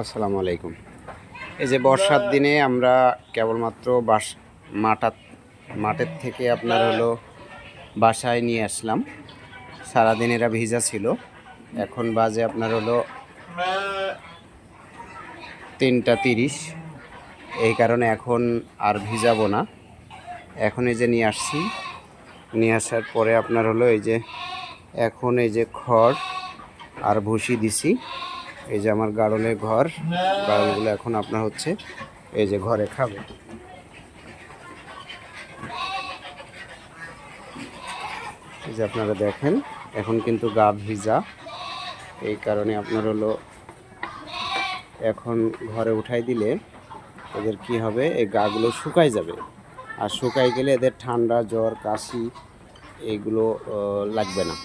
আসসালামু আলাইকুম। এই যে বর্ষার দিনে আমরা কেবলমাত্র বাস মাটার মাঠের থেকে আপনার হলো বাসায় নিয়ে আসলাম। সারাদিন এরা ভিজা ছিল। এখন বাজে আপনার হলো তিনটা তিরিশ। এই কারণে এখন আর ভিজাবো না। এখন এই যে নিয়ে আসছি। নিয়ে আসার পরে আপনার হলো এই যে, এখন এই যে খড় আর ভুসি দিছি। এই যে আমার গাড়লের ঘর, গাড়লগুলো এখন আপনার হচ্ছে এই যে ঘরে খাবে। এই যে আপনারা দেখেন, এখন কিন্তু গা ভিজা, এই কারণে আপনার হলো এখন ঘরে উঠাই দিলে এদের কি হবে, এই গাগুলো শুকাই যাবে। আর শুকাই গেলে এদের ঠান্ডা, জ্বর, কাশি এগুলো লাগবে না।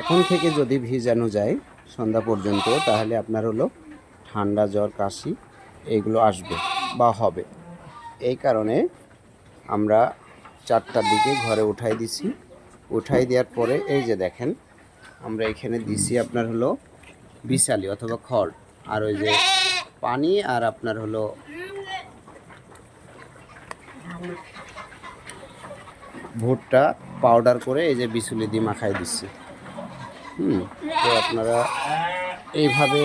এখন থেকে যদি ভিজানো যায় সন্ধ্যা পর্যন্ত, তাহলে আপনার হলো ঠান্ডা, জ্বর, কাশি এগুলো আসবে বা হবে। এই কারণে আমরা চারটার দিকে ঘরে উঠাই দিছি। উঠাই দেওয়ার পরে এই যে দেখেন, আমরা এখানে দিছি আপনার হলো বিশালি অথবা খড়। আর ওই যে পানি আর আপনার হলো ভুট্টা পাউডার করে এই যে বিচুলি দিয়ে মাখাই দিচ্ছি হুম, তো আপনারা এইভাবে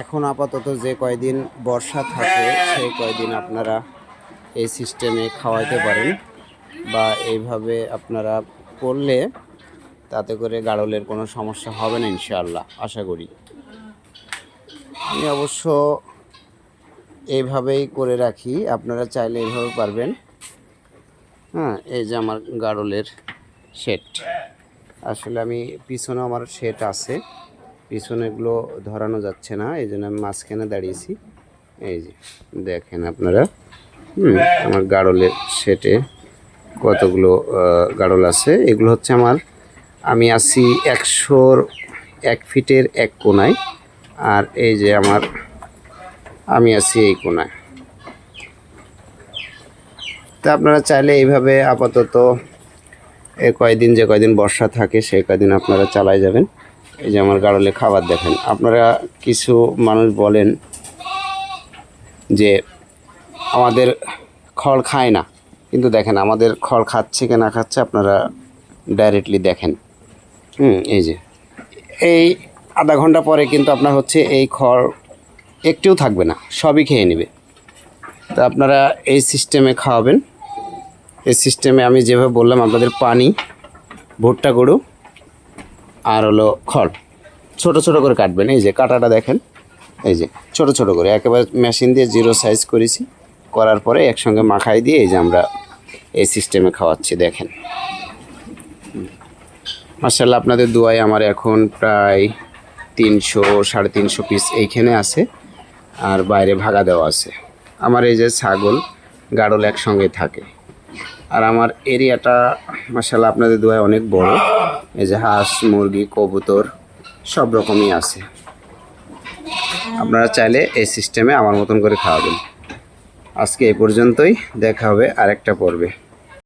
এখন আপাতত যে কয়দিন বর্ষা থাকে, সেই কয়দিন আপনারা এই সিস্টেমে খাওয়াইতে পারেন বা এইভাবে আপনারা করলে তাতে করে গাড়লের কোনো সমস্যা হবে না ইনশাআল্লাহ, আশা করি। আমি অবশ্য এইভাবেই করে রাখি, আপনারা চাইলে এইভাবে পারবেন। হ্যাঁ এই যে আমার গাড়লের সেট আসলে আমি পিছনে আমার সেট আছে। পিছনেগুলো ধরানো যাচ্ছে না, এই জন্য আমি মাঝখানে দাঁড়িয়েছি। এই যে, দেখেন আপনারা, হুম, আমার গাড়লের সেটে কতগুলো গাড়ল আছে। এগুলো হচ্ছে আমার, আমি আছি একশোর এক ফিটের এক কোনায়, আর এই যে আমার, আমি আছি এই কোনায়। তা আপনারা চাইলে এইভাবে আপাতত এই কয়দিন যে কয়দিন বর্ষা থাকে সেই কয়দিন আপনারা চালাই যাবেন। এই যে আমার গাড়লে খাবার দেখেন। আপনারা কিছু মানুষ বলেন যে আমাদের খড় খায় না। কিন্তু দেখেন, আমাদের খড় খাচ্ছে কি না খাচ্ছে আপনারা ডাইরেক্টলি দেখেন। হুম, এই যে। এই আধা ঘণ্টা পরে কিন্তু আপনার হচ্ছে এই খড় একটিও থাকবে না, সবই খেয়ে নেবে। তা আপনারা এই সিস্টেমে খাওয়াবেন। এই সিস্টেমে আমি যেভাবে বললাম আপনাদের পানি, ভুট্টা গরু আর হলো খড়। ছোট ছোট করে কাটবেন, এই যে কাটাটা দেখেন, এই যে ছোট ছোট করে। একেবারে মেশিন দিয়ে জিরো সাইজ করেছি, করার পরে একসঙ্গে মাখাই দিয়ে এই যে আমরা এই সিস্টেমে খাওয়াচ্ছি, দেখেন। মার্শাল্লাহ আপনাদের দুয়ায় আমার এখন প্রায় তিনশো, সাড়ে তিনশো পিস এইখানে আছে, আর বাইরে ভাগা দেওয়া আছে। আমার এই যে ছাগল, গাড়ল একসঙ্গে থাকে। আর আমার এরিয়াটা মাসাল্লাহ আপনাদের দুয়ায় অনেক বড়। এই যে হাঁস, মুরগি, কবুতর, সব রকমই আছে। আপনারা চাইলে এই সিস্টেমে আমার মতন করে খাওয়াবেন। আজকে এই পর্যন্তই, দেখা হবে আরেকটা পর্বে।